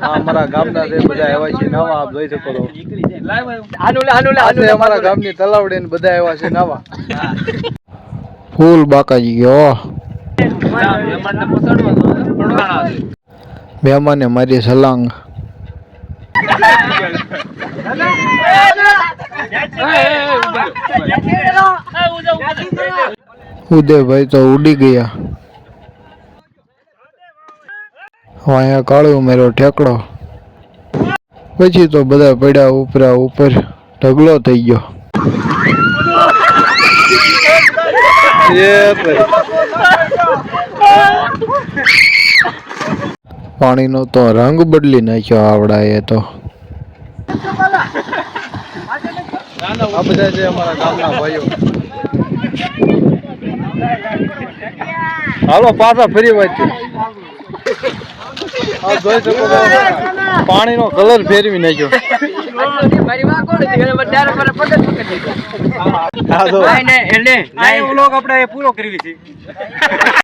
અમારા ગામના છે બધા આવ્યા છે નવા આપ જોઈ શકો. છો આજે અમારા ગામની તલાવડી ને બધા આવ્યા છે નવા. ફૂલ બાકાજી ગયો. મહેમાને મારી સલાંગ. ઉદયભાઈ તો ઉડી ગયા. અહીંયા કાળો ઉમેરો ઠેકડો. પછી તો બધા પડ્યા ઉપરા ઉપર ઢગલો થઈ ગયો. પાણીનો તો રંગ બદલી નાખ્યો આવડા એ તો હાલો, પાછા ફરી વચ્ચે આ જોઈ શકો છો પાણીનો કલર ફેરવી નાખ્યો આ જો આપણે પૂરો કરવી છે